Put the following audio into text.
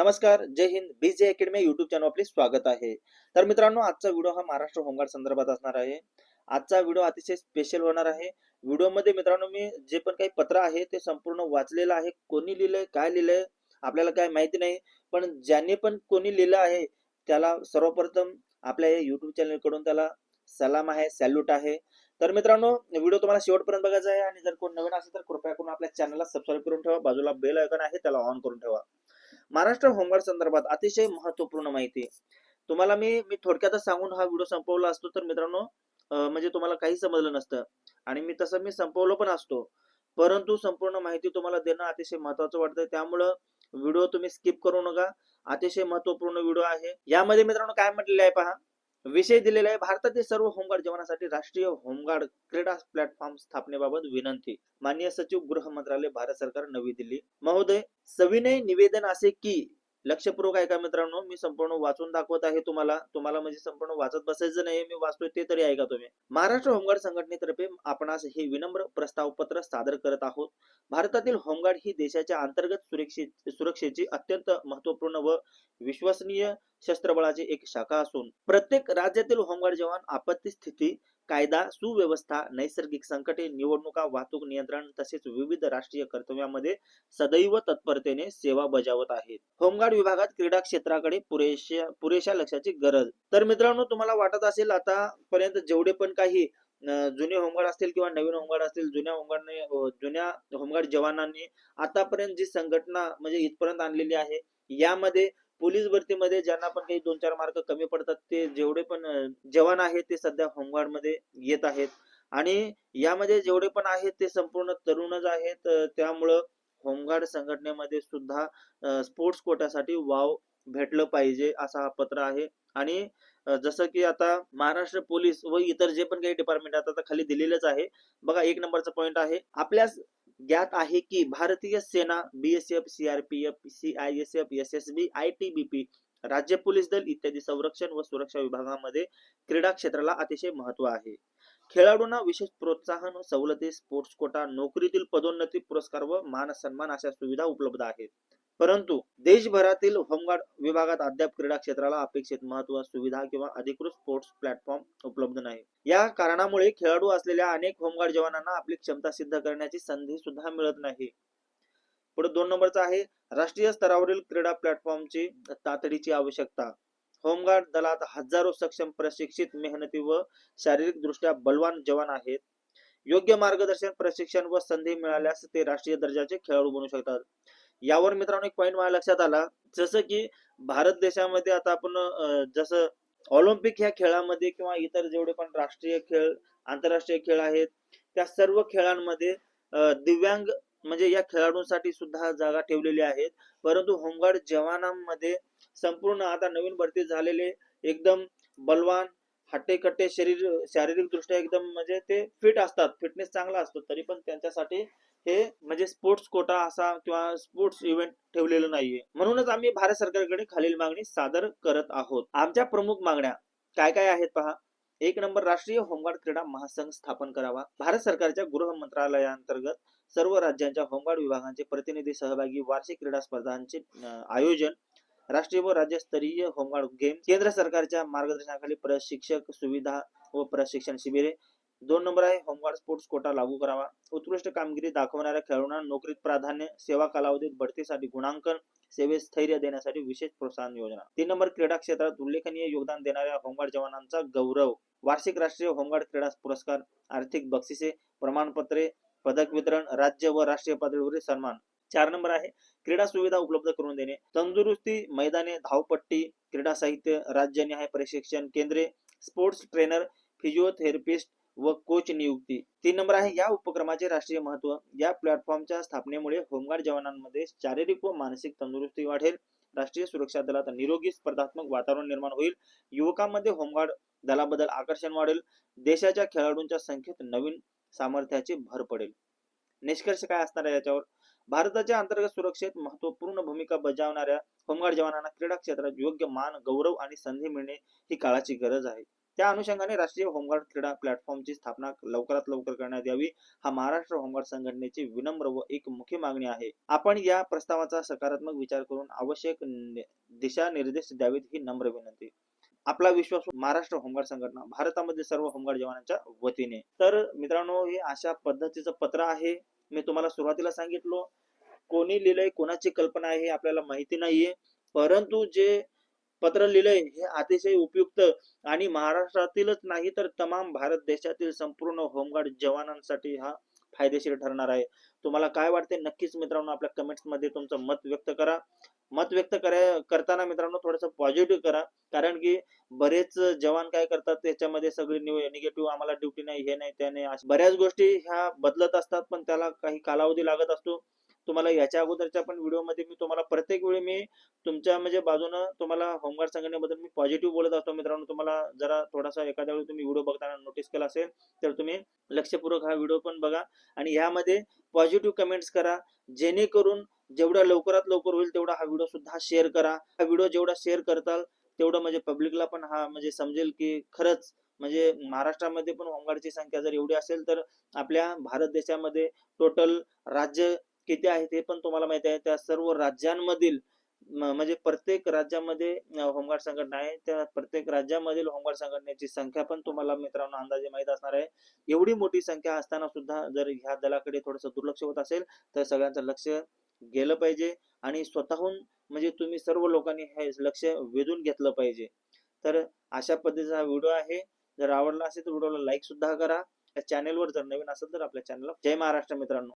नमस्कार जय हिंद. बीजे अकॅडमी युट्यूब चॅनल आपले स्वागत आहे. तर मित्रांनो आजचा व्हिडिओ हा महाराष्ट्र होमगार्ड संदर्भात असणार आहे. आजचा व्हिडिओ अतिशय स्पेशल होणार आहे. व्हिडिओमध्ये मित्रांनो मी जे पण काही पत्र आहे ते संपूर्ण वाचलेलं आहे. कोणी लिहिलंय काय लिहिलंय आपल्याला काय माहिती नाही. पण ज्याने पण कोणी लिहिलं आहे त्याला सर्वप्रथम आपल्या या युट्यूब चॅनलकडून त्याला सलाम आहे सॅल्यूट आहे. तर मित्रांनो व्हिडिओ तुम्हाला शेवटपर्यंत बघायचा आहे. आणि जर कोण नवीन असेल तर कृपया करून आपल्या चॅनलला सबस्क्राईब करून ठेवा. बाजूला बेल आयकॉन आहे त्याला ऑन करून ठेवा. महाराष्ट्र होमगार्ड संदर्भात अतिशय महत्त्वपूर्ण माहिती. तुम्हाला मी मी थोडक्यातच सांगून हा व्हिडिओ संपवला असतो तर मित्रांनो म्हणजे तुम्हाला काही समजलं नसतं. आणि मी तसं मी संपवलं पण असतो. परंतु संपूर्ण माहिती तुम्हाला देणं अतिशय महत्वाचं वाटतं त्यामुळं व्हिडिओ तुम्ही स्किप करू नका. अतिशय महत्त्वपूर्ण व्हिडिओ आहे. यामध्ये मित्रांनो काय म्हटलेलं आहे पहा. विषय दिलेला आहे. भारतातील सर्व होमगार्ड जवानासाठी राष्ट्रीय होमगार्ड क्रीडा प्लॅटफॉर्म स्थापनेबाबत विनंती. माननीय सचिव गृह मंत्रालय भारत सरकार नवी दिल्ली. महोदय सविनय निवेदन असे की लक्षपूर्वक ऐका मित्रांनो? मी संपूर्ण वाचून दाखवत आहे तुम्हाला. तुम्हाला म्हणजे संपूर्ण वाचत बसायचं नाही मी. वाचतोय ते तरी ऐका तुम्ही. महाराष्ट्र होमगार्ड संघटनेतर्फे आपणास हे विनम्र प्रस्ताव पत्र सादर करत आहोत. भारतातील होमगार्ड ही देशाच्या अंतर्गत सुरक्षे सुरक्षेची अत्यंत महत्त्वपूर्ण व विश्वसनीय शस्त्रबळाची एक शाखा असून प्रत्येक राज्यातील होमगार्ड जवान आपत्ती स्थिती कायदा सुव्यवस्था नैसर्गिक संकटे निवडणुका वाहतूक नियंत्रण तसेच विविध राष्ट्रीय कर्तव्यामध्ये सदैव तत्परतेने सेवा बजावत आहेत. होमगार्ड विभागात क्रीडा क्षेत्राकडे पुरेशा पुरेशा लक्षाची गरज. तर मित्रांनो तुम्हाला वाटत असेल आतापर्यंत जेवढे पण काही जुने होमगार्ड असतील किंवा नवीन होमगार्ड असतील जुन्या होमगार्डने जुन्या होमगार्ड जवानांनी आतापर्यंत जी संघटना म्हणजे इथपर्यंत आणलेली आहे यामध्ये पोलीस भरतीमध्ये ज्यांना पण काही दोन चार मार्क कमी पडतात ते जेवढे पण जवान आहेत ते सध्या होमगार्डमध्ये येत आहेत. आणि यामध्ये जेवढे पण आहेत ते संपूर्ण तरुणच आहेत त्यामुळं होमगार्ड संघटनेमध्ये सुद्धा स्पोर्ट्स कोट्यासाठी वाव भेटलं पाहिजे असा हा पत्र आहे. आणि जसं की आता महाराष्ट्र पोलीस व इतर जे पण काही डिपार्टमेंट आता खाली दिलेलंच आहे. बघा एक नंबरचा पॉइंट आहे. आपल्याच ज्ञात आहे की भारतीय सेना BSF CRPF CISF S S B I T B P राज्य पोलीस दल इत्यादी संरक्षण व सुरक्षा विभागामध्ये क्रीडा क्षेत्राला अतिशय महत्त्व आहे. खेळाडूंना विशेष प्रोत्साहन सवलती स्पोर्ट्स कोटा नोकरीतील पदोन्नती पुरस्कार व मान सन्मान अशा सुविधा उपलब्ध आहेत. परंतु देशभरातील होमगार्ड विभागात अद्याप क्रीडा क्षेत्राला अपेक्षित महत्त्व सुविधा किंवा अधिकृत स्पोर्ट्स प्लॅटफॉर्म उपलब्ध नाही. या कारणामुळे खेळाडू असलेल्या अनेक होमगार्ड जवानांना आपली क्षमता सिद्ध करण्याची संधी सुद्धा मिळत नाही. पुढे दोन नंबरचा आहे राष्ट्रीय स्तरावरील क्रीडा प्लॅटफॉर्मची तातडीची आवश्यकता. होमगार्ड दलात हजारो सक्षम प्रशिक्षित मेहनती व शारीरिक दृष्ट्या बलवान जवान आहेत. योग्य मार्गदर्शन प्रशिक्षण व संधी मिळाल्यास ते राष्ट्रीय दर्जाचे खेळाडू बनू शकतात. यावर मित्रांनो एक पॉईंट मला लक्षात आला. जसं की भारत देशामध्ये आता आपण जसं ऑलिम्पिक ह्या खेळामध्ये किंवा इतर जेवढे पण राष्ट्रीय खेळ आंतरराष्ट्रीय खेळ आहेत त्या सर्व खेळांमध्ये दिव्यांग म्हणजे या खेळाडूंसाठी सुद्धा जागा ठेवलेली आहेत. परंतु होमगार्ड जवानांमध्ये संपूर्ण आता नवीन भरती झालेले एकदम बलवान हट्टेकट्टे शरीर शारीरिक दृष्ट्या एकदम म्हणजे ते फिट असतात फिटनेस चांगला असतो तरी पण त्यांच्यासाठी हे म्हणजे स्पोर्ट्स कोटा असा किंवा स्पोर्ट्स इव्हेंट ठेवलेलं नाहीये. म्हणूनच आम्ही भारत सरकारकडे खालील मागणी सादर करत आहोत. आमच्या प्रमुख मागण्या काय काय आहेत पहा? एक नंबर राष्ट्रीय होमगार्ड क्रीडा महासंघ स्थापन करावा. भारत सरकारच्या गृह मंत्रालयांतर्गत सर्व राज्यांच्या होमगार्ड विभागांचे प्रतिनिधी सहभागी वार्षिक क्रीडा स्पर्धांचे आयोजन राष्ट्रीय व राज्यस्तरीय होमगार्ड गेम केंद्र सरकारच्या मार्गदर्शनाखाली प्रशिक्षक सुविधा व प्रशिक्षण शिबिरे दोन नंबर आहे होमगार्ड स्पोर्ट्स कोटा लागू करावा. उत्कृष्ट कामगिरी दाखवणाऱ्या खेळाडूंना नोकरीत प्राधान्य सेवा कालावधीत बढतीसाठी गुणांकन सेवेत स्थैर्य देण्यासाठी विशेष प्रोत्साहन योजना. तीन नंबर क्रीडा क्षेत्रात उल्लेखनीय योगदान देणाऱ्या होमगार्ड जवानांचा गौरव. वार्षिक राष्ट्रीय होमगार्ड क्रीडा पुरस्कार आर्थिक बक्षिसे प्रमाणपत्रे पदक वितरण राज्य व राष्ट्रीय पातळीवरील सन्मान. चार नंबर आहे क्रीडा सुविधा उपलब्ध करून देणे. तंदुरुस्ती मैदाने धावपट्टी क्रीडा साहित्य राज्यनिहाय प्रशिक्षण केंद्रे स्पोर्ट्स ट्रेनर फिजिओथेरपिस्ट व कोच नियुक्ती. तीन नंबर आहे या उपक्रमाचे राष्ट्रीय महत्त्व. या प्लॅटफॉर्मच्या स्थापनेमुळे होमगार्ड जवानांमध्ये शारीरिक व मानसिक तंदुरुस्ती वाढेल. राष्ट्रीय सुरक्षा दलात निरोगी स्पर्धात्मक वातावरण निर्माण होईल. युवकांमध्ये होमगार्ड दलाबद्दल आकर्षण वाढेल. देशाच्या खेळाडूंच्या संख्येत नवीन सामर्थ्याची भर पडेल. निष्कर्ष काय असणार आहे याच्यावर? भारताच्या अंतर्गत सुरक्षेत महत्त्वपूर्ण भूमिका बजावणाऱ्या होमगार्ड जवानांना क्रीडा क्षेत्रात योग्य मान गौरव आणि संधी मिळणे ही काळाची गरज आहे. त्या अनुषंगाने राष्ट्रीय होमगार्ड क्रीडा प्लॅटफॉर्मची स्थापना लवकरात लवकर करण्यात यावी. हा महाराष्ट्र होमगार्ड संघटनेची विनम्र व एक मुख्य मागणी आहे. आपण या प्रस्तावाचा सकारात्मक विचार करून आवश्यक दिशानिर्देश द्यावेत ही नम्र विनंती. आपला विश्वास महाराष्ट्र होमगार्ड संघटना भारतामध्ये सर्व होमगार्ड जवानांच्या वतीने. तर मित्रांनो हे अशा पद्धतीचं पत्र आहे. मी तुम्हाला सुरुवातीला सांगितलो. कोणी लिहिलंय कोणाची कल्पना आहे हे आपल्याला माहिती नाहीये. परंतु जे पत्र लिहिलंय हे अतिशय उपयुक्त आणि महाराष्ट्रातीलच नाही तर तमाम भारत देशातील संपूर्ण होमगार्ड जवानांसाठी हा फायदेशीर ठरणार आहे. तुम्हाला काय वाटते? नक्कीच मित्रांनो आपल्या कमेंट्समध्ये तुमचं मत व्यक्त करा. मत व्यक्त करा करताना मित्रांनो थोडंसं पॉझिटिव्ह करा. कारण की बरेच जवान काय करतात त्याच्यामध्ये सगळे निगेटिव्ह आम्हाला ड्युटी नाही हे नाही त्याने नाही बऱ्याच गोष्टी ह्या बदलत असतात पण त्याला काही कालावधी लागत असतो. तुम्हाला याच्या अगोदरच्या पण व्हिडिओमध्ये मी तुम्हाला प्रत्येक वेळी मी तुमच्या म्हणजे बाजूनं तुम्हाला होमगार्ड संघटनेबद्दल मी पॉझिटिव्ह बोलत असतो मित्रांनो. तुम्हाला जरा थोडासा एखाद्या वेळी तुम्ही व्हिडिओ बघताना नोटीस केला असेल तर तुम्ही लक्षपूर्वक हा व्हिडिओ पण बघा. आणि ह्यामध्ये पॉझिटिव्ह कमेंट्स करा. जेणेकरून जेवढ्या लवकरात लवकर होईल तेवढा हा व्हिडिओ सुद्धा शेअर करा. हा व्हिडिओ जेवढा शेअर करताल तेवढं म्हणजे पब्लिकला पण हा म्हणजे समजेल की खरंच म्हणजे महाराष्ट्रामध्ये पण होमगार्डची संख्या जर एवढी असेल तर आपल्या भारत देशामध्ये टोटल राज्य किती आहे ते पण तुम्हाला माहिती आहे. त्या सर्व राज्यांमधील म्हणजे प्रत्येक राज्यामध्ये होमगार्ड संघटना आहे. त्या प्रत्येक राज्यामधील होमगार्ड संघटनेची संख्या पण तुम्हाला मित्रांनो अंदाजे माहीत असणार आहे. एवढी मोठी संख्या असताना सुद्धा जर ह्या दलाकडे थोडस दुर्लक्ष होत असेल तर सगळ्यांचं लक्ष गेलं पाहिजे आणि स्वतःहून म्हणजे तुम्ही सर्व लोकांनी हे लक्ष वेधून घेतलं पाहिजे. तर अशा पद्धतीचा हा व्हिडिओ आहे. जर आवडला असेल तर व्हिडिओला लाईक सुद्धा करा. या चॅनेलवर जर नवीन असेल तर आपल्या चॅनलला जय महाराष्ट्र मित्रांनो.